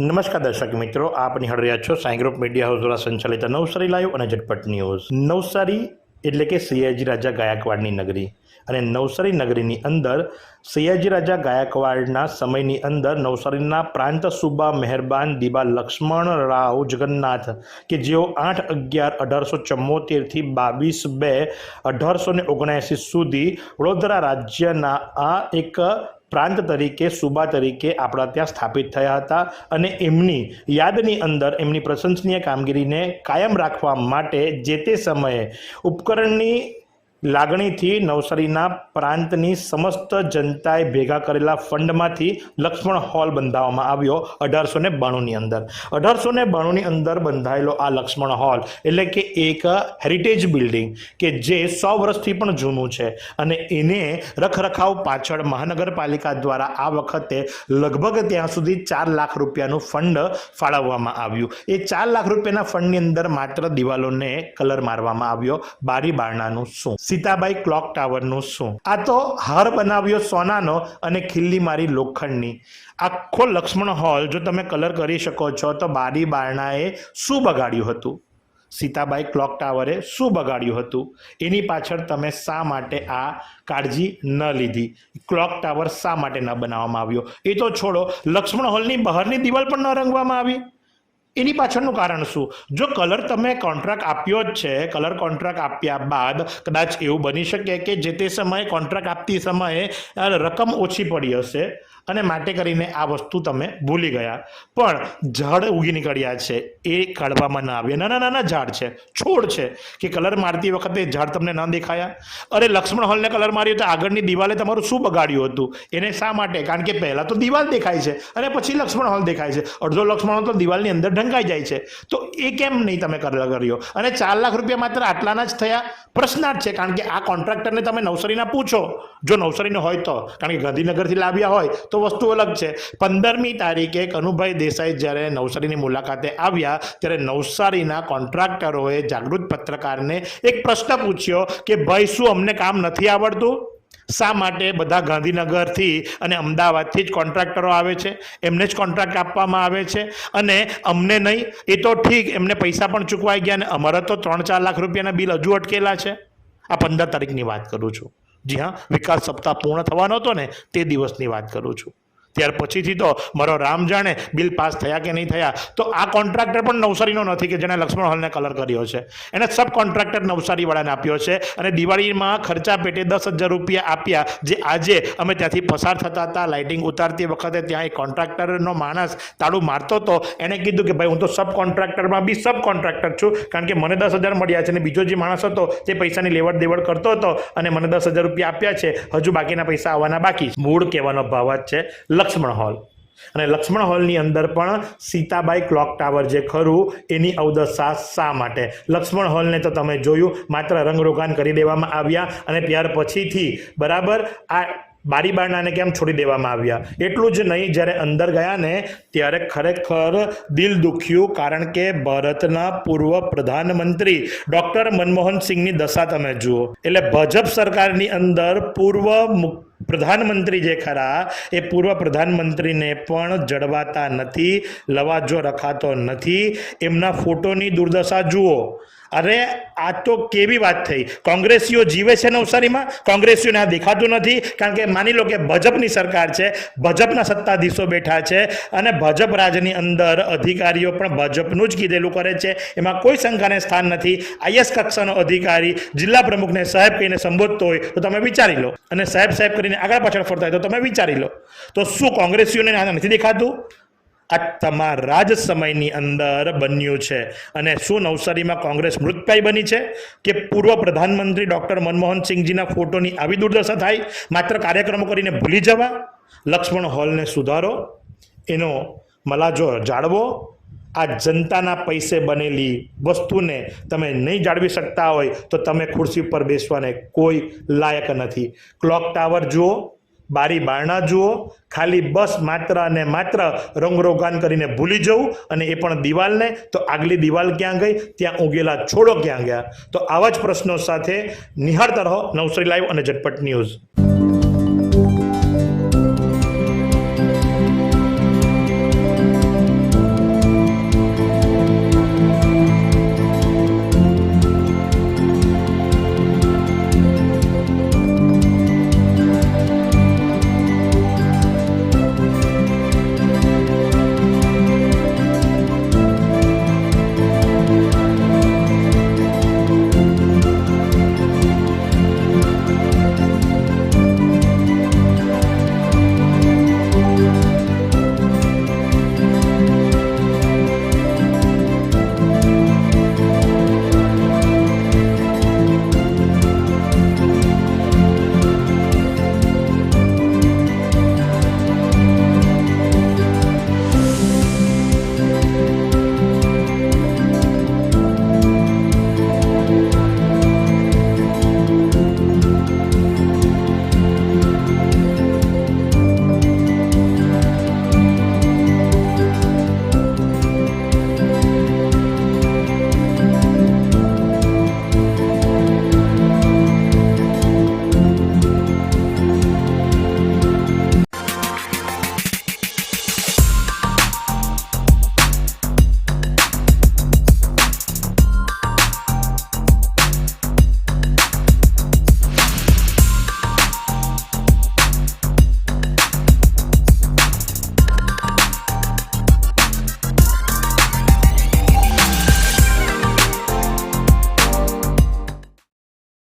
નમસ્કાર દર્શક મિત્રો, આપ નિહાળ રહ્યા છો સાઈ ગ્રુપ મીડિયા હાઉસ દ્વારા સંચાલિત નવસારી લાઈવ અને ઝટપટ ન્યૂઝ. નવસારી એટલે કે સયાજી રાજા ગાયકવાડની નગરી અને નવસારી નગરીની અંદર સયાજી રાજા ગાયકવાડના સમયની અંદર નવસારીના પ્રાંત સુબા મહેરબાન દીબા લક્ષ્મણ રાવ જગન્નાથ કે જેઓ આઠ અગિયાર અઢારસો ચુમ્મોતેરથી બાવીસ બે અઢારસો ને ઓગણએંસી સુધી વડોદરા રાજ્યના આ એક પ્રાંત તરીકે, સુબા તરીકે આપણા ત્યાં સ્થાપિત થયા હતા અને એમની યાદની અંદર, એમની પ્રશંસનીય કામગીરીને કાયમ રાખવા માટે જે તે સમયે ઉપકરણની લાગણીથી નવસારીના પ્રાંતની સમસ્ત જનતાએ ભેગા કરેલા ફંડમાંથી લક્ષ્મણ હોલ બંધાવવામાં આવ્યો અઢારસો ને બાણુંની અંદર. અઢારસો ને બાણુંની અંદર બંધાયેલો આ લક્ષ્મણ હોલ એટલે કે એક હેરિટેજ બિલ્ડિંગ કે જે સો વર્ષથી પણ જૂનું છે અને એને રખરખાવ પાછળ મહાનગરપાલિકા દ્વારા આ વખતે લગભગ ત્યાં સુધી ચાર લાખ રૂપિયાનું ફંડ ફાળવવામાં આવ્યું. એ ચાર લાખ રૂપિયાના ફંડની અંદર માત્ર દિવાલોને કલર મારવામાં આવ્યો. બારી બારણાનું શું? સીતાબાઈ ક્લોક ટાવરનું શું. આ તો હાર બનાવ્યો સોનાનો અને ખીલ્લી મારી લોખંડની. આખો લક્ષ્મણ હોલ જો તમે કલર કરી શકો છો તો બારી બારણાએ શું બગાડ્યું હતું? સીતાબાઈ ક્લોક ટાવરે શું બગાડ્યું હતું? એની પાછળ તમે શા માટે આ કાળજી ન લીધી? ક્લોક ટાવર શા માટે ન બનાવવામાં આવ્યો? એ તો છોડો, લક્ષ્મણ હોલની બહારની દિવાલ પણ ન રંગવામાં આવી. એની પાછળનું કારણ શું? જો કલર તમે કોન્ટ્રાક્ટ આપ્યો જ છે કલર કોન્ટ્રાક્ટ આપ્યા બાદ કદાચ એવું બની શકે કે જે તે સમયે કોન્ટ્રાક્ટ આપતી સમયે રકમ ઓછી પડી હશે અને માટે કરીને આ વસ્તુ તમે ભૂલી ગયા. પણ ઝાડ ઉગી નીકળ્યા છે, એ કાઢવામાં ના આવ્યા નાના નાના ઝાડ છે, છોડ છે કે કલર મારતી વખતે ઝાડ તમને ન દેખાયા? અરે લક્ષ્મણ હોલને કલર માર્યો તો આગળની દિવાલે તમારું શું બગાડ્યું હતું? એને શા માટે? કારણ કે પહેલાં તો દિવાલ દેખાય છે અને પછી લક્ષ્મણ હોલ દેખાય છે. અડધો લક્ષ્મણ હોલ તો દિવાલની અંદર ઢંકાઈ જાય છે. તો એ કેમ નહીં તમે કર્યો? અને ચાર લાખ રૂપિયા માત્ર આટલાના જ થયા પ્રશ્નાર્થ છે. કારણ કે આ કોન્ટ્રાક્ટરને તમે નવસારીના પૂછો. જો નવસારીનો હોય તો. કારણ કે ગાંધીનગરથી લાવ્યા હોય તો વસ્તુ અલગ છે. પંદરમી તારીખે કનુભાઈ દેસાઈ જ્યારે નવસારીની મુલાકાતે આવ્યા ત્યારે નવસારીના કોન્ટ્રાક્ટરોએ જાગૃત પત્રકારને એક પ્રશ્ન પૂછ્યો કે, ભાઈ, શું અમને કામ નથી આવડતું? શા માટે બધા ગાંધીનગરથી અને અમદાવાદથી જ કોન્ટ્રાક્ટરો આવે છે? એમને જ કોન્ટ્રાક્ટ આપવામાં આવે છે અને અમને નહીં, એ તો ઠીક, એમને પૈસા પણ ચૂકવાઈ ગયા અને અમારા તો ત્રણ ચાર લાખ રૂપિયાના બિલ હજુ અટકેલા છે. આ પંદર તારીખની વાત કરું છું. જી હા, વિકાસ સપ્તાહ પૂર્ણ થવાનો હતો ને તે દિવસની વાત કરું છું. ત્યાર પછીથી તો મારો રામ જાણે બિલ પાસ થયા કે નહીં થયા? તો આ કોન્ટ્રાક્ટર પણ નવસારીનો નથી કે જેણે લક્ષ્મણ હોલને કલર કર્યો છે. એને સબ કોન્ટ્રાક્ટર નવસારીવાળાને આપ્યો છે અને દિવાળીમાં ખર્ચા પેટે દસ હજાર રૂપિયા આપ્યા જે આજે અમે ત્યાંથી પસાર થતા હતા. લાઇટિંગ ઉતારતી વખતે ત્યાં એક કોન્ટ્રાક્ટરનો માણસ તાળું મારતો હતો. એણે કીધું કે ભાઈ હું તો સબ કોન્ટ્રાક્ટરમાં બી સબ કોન્ટ્રાક્ટર છું કારણ કે મને દસ હજાર મળ્યા છે અને બીજો જે માણસ હતો તે પૈસાની લેવડ દેવડ કરતો હતો અને મને દસ હજાર રૂપિયા આપ્યા છે. હજુ બાકીના પૈસા આવવાના બાકી. મૂળ કહેવાનો ભાવ જ છે. લક્ષ્મણ હોલ. અને લક્ષ્મણ હોલની અંદર પણ સીતાબાઈ ક્લોક ટાવર જે ખરું, એની અવદશા શા માટે? લક્ષ્મણ હોલને તો તમે જોયું, માત્ર રંગરોગાન કરી દેવામાં આવ્યા અને ત્યાર પછીથી બરાબર આ બારી બારણાને કેમ છોડી દેવામાં આવ્યા? એટલું જ નહીં, જ્યારે અંદર ગયા ને ત્યારે ખરેખર દિલ દુખ્યું, કારણ કે ભારતના પૂર્વ પ્રધાનમંત્રી ડૉક્ટર મનમોહન સિંહની દશા તમે જુઓ. એટલે ભાજપ સરકારની અંદર પૂર્વ મુખ્ય પ્રધાનમંત્રી જે ખરા, એ પૂર્વ પ્રધાનમંત્રીને પણ જળવાતા નથી લવાજો રખાતો નથી. એમના ફોટોની દુર્દશા જુઓ. અરે, આ તો કેવી વાત થઈ. કોંગ્રેસીઓ જીવે છે નવસારીમાં કોંગ્રેસીઓને આ દેખાતું નથી. કારણ કે માની લો કે ભાજપની સરકાર છે, ભાજપના સત્તાધીશો બેઠા છે અને ભાજપ રાજની અંદર અધિકારીઓ પણ ભાજપનું જ કીધેલું કરે છે. એમાં કોઈ શંકાને સ્થાન નથી. આઈએસ કક્ષાનો અધિકારી, જિલ્લા પ્રમુખને સાહેબ કહીને સંબોધતો હોય તો તમે વિચારી લો. અને સાહેબ સાહેબ કરીને આગળ પાછળ ફરતા હોય તો તમે વિચારી લો. તો શું કોંગ્રેસીઓને નથી દેખાતું? આ તમારા જ સમયની અંદર બન્યું છે. અને શું નવસારીમાં કોંગ્રેસ મૃતપાય બની છે? કે પૂર્વ પ્રધાનમંત્રી ડૉક્ટર મનમોહન સિંહજીના ફોટોની આવી દુર્દશા થાય? માત્ર કાર્યક્રમો કરીને ભૂલી જવા? લક્ષ્મણ હોલને સુધારો? એનો મલાજો જાળવો? આ જનતાના પૈસે બનેલી વસ્તુને તમે નહીં જાળવી શકતા હોય તો તમે ખુરશી પર બેસવાને કોઈ લાયક નથી. ક્લોક ટાવર જુઓ. બારી બારણા જુઓ, ખાલી બસ માત્ર અને માત્ર રંગરોગાન કરીને ભૂલી જવું અને એ પણ દિવાલને. તો આગલી દિવાલ ક્યાં ગઈ? ત્યાં ઉગેલા છોડો ક્યાં ગયા? તો આવા જ પ્રશ્નો સાથે નિહાળતા રહો નવસરી લાઈવ અને ઝટપટ ન્યૂઝ.